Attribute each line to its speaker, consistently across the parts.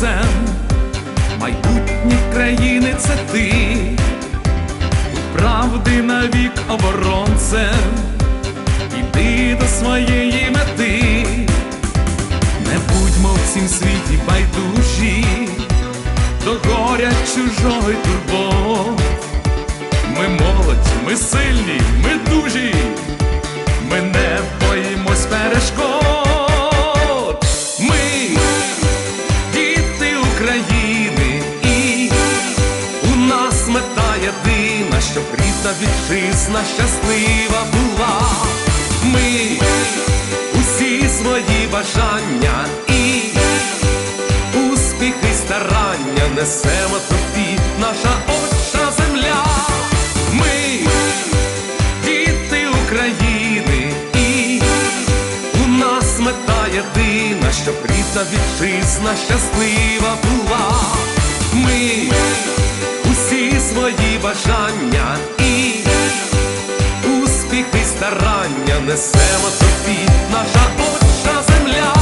Speaker 1: прокидайся майбутнє країни це ти, правди навік оборонцем, іди до своєї мети, не будьмо в цім світі байдужі, до горя чужого й турбот. Ми молодь, ми сильні, ми дужі, вітчизна щаслива була. Ми усі свої бажання і успіхи старання несемо тобі, наша отча земля. Ми діти України, і у нас мета єдина, щоб рідна вітчизна щаслива була. Ми усі свої бажання несемо тобі, наша отча земля.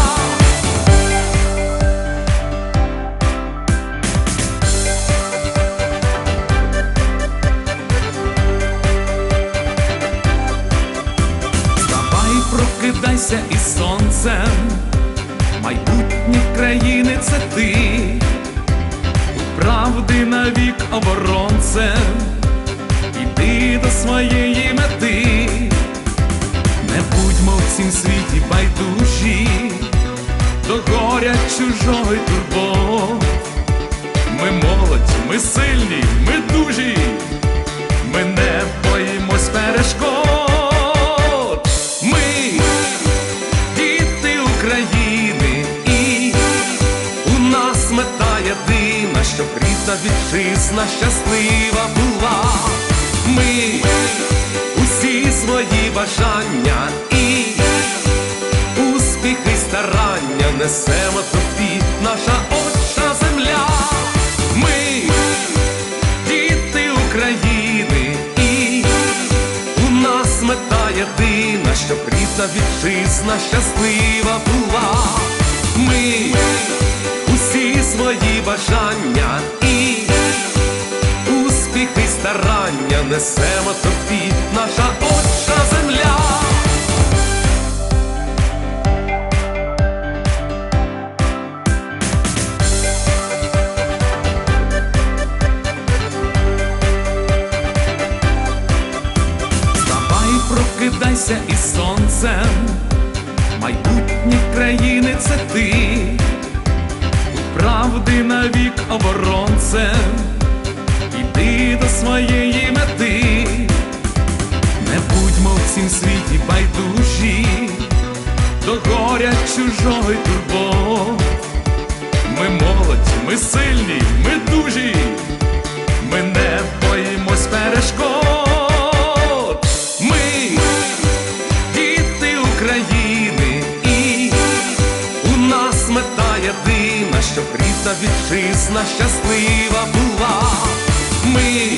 Speaker 1: Вставай, прокидайся із сонцем, майбутнє країни це ти, правди навік оборонцем, іди до своєї будьмо в світі байдужі, до горя чужого й турбот. Ми молодь, ми сильні, ми дужі, ми не боїмось перешкод. Ми діти України, у нас мета єдина, щоб рідна вітчизна щаслива була. Ми усі свої бажання і успіхи старання несемо тобі, наша отча земля. Ми діти України, і у нас мета єдина, щоб рідна вітчизна щаслива була. Ми усі свої бажання несемо тобі, наша отча земля. Вставай, прокидайся із сонцем, майбутнє країни це ти, правди навік оборонцем, іди до своєї будьмо в цім світі байдужі, до горя чужого й турбот. Ми молодь, ми сильні, ми дужі, ми не боїмось перешкод. Ми діти України, і у нас мета єдина, щоб рідна вітчизна щаслива була. Ми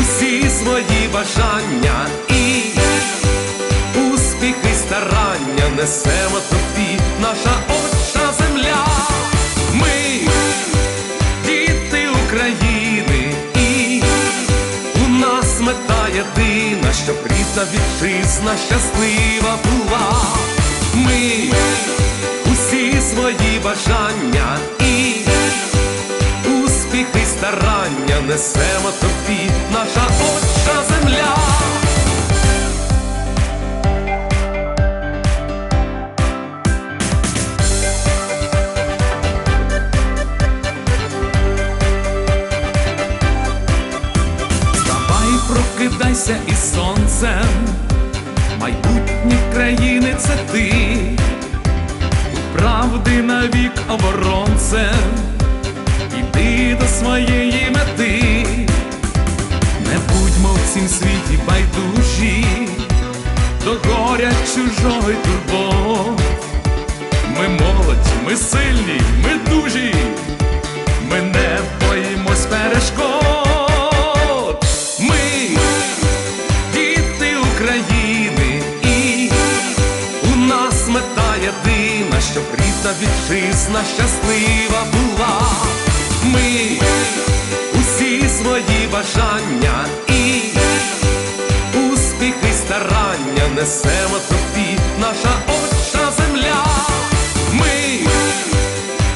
Speaker 1: усі свої бажання старання несемо тобі, наша отча земля. Ми діти України, і у нас мета єдина, щоб рідна вітчизна щаслива була. Ми усі свої бажання і успіхи старання несемо тобі, наша отча земля. Майбутнє країни це ти, правди навік оборонцем, іди до своєї мети, не будьмо в цім світі байдужі, до горя чужого й. Ми молодь, ми сильні, ми дужі, ми не боїмось перешкод. Ми діти України, рідна вітчизна щаслива була. Ми усі свої бажання і успіхи, старання несемо тобі, наша отча земля. Ми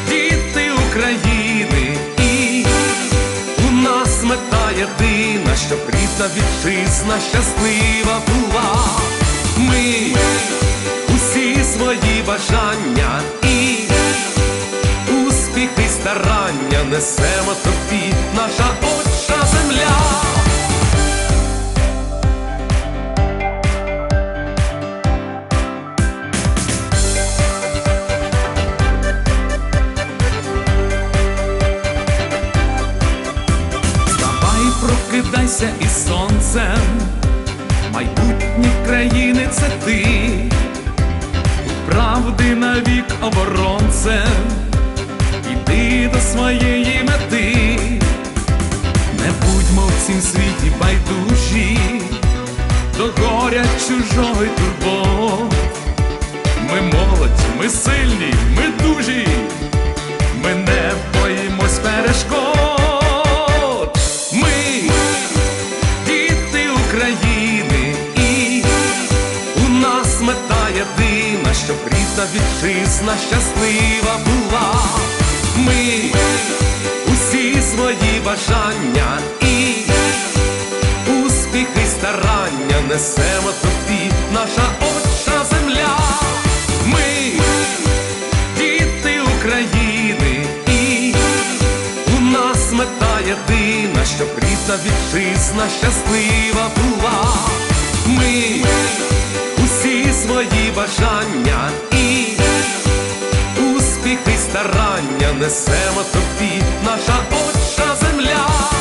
Speaker 1: діти України, і у нас мета єдина, щоб рідна вітчизна щаслива була. Ми свої бажання і успіхи, старання несемо тобі, наша отча земля. Вставай, прокидайся із сонцем, майбутнє країни це ти, правди навік оборонцем, іди до своєї мети, не будьмо в цім світі байдужі, до горя чужого й турбот. Ми молодь, ми сильні, ми дужі, рідна вітчизна щаслива була. Ми усі свої бажання і успіхи, старання несемо тобі, наша отча земля. Ми діти України, і у нас мета єдина, щоб рідна вітчизна щаслива була. Ми свої бажання і успіхи, старання несемо тобі, наша отча земля.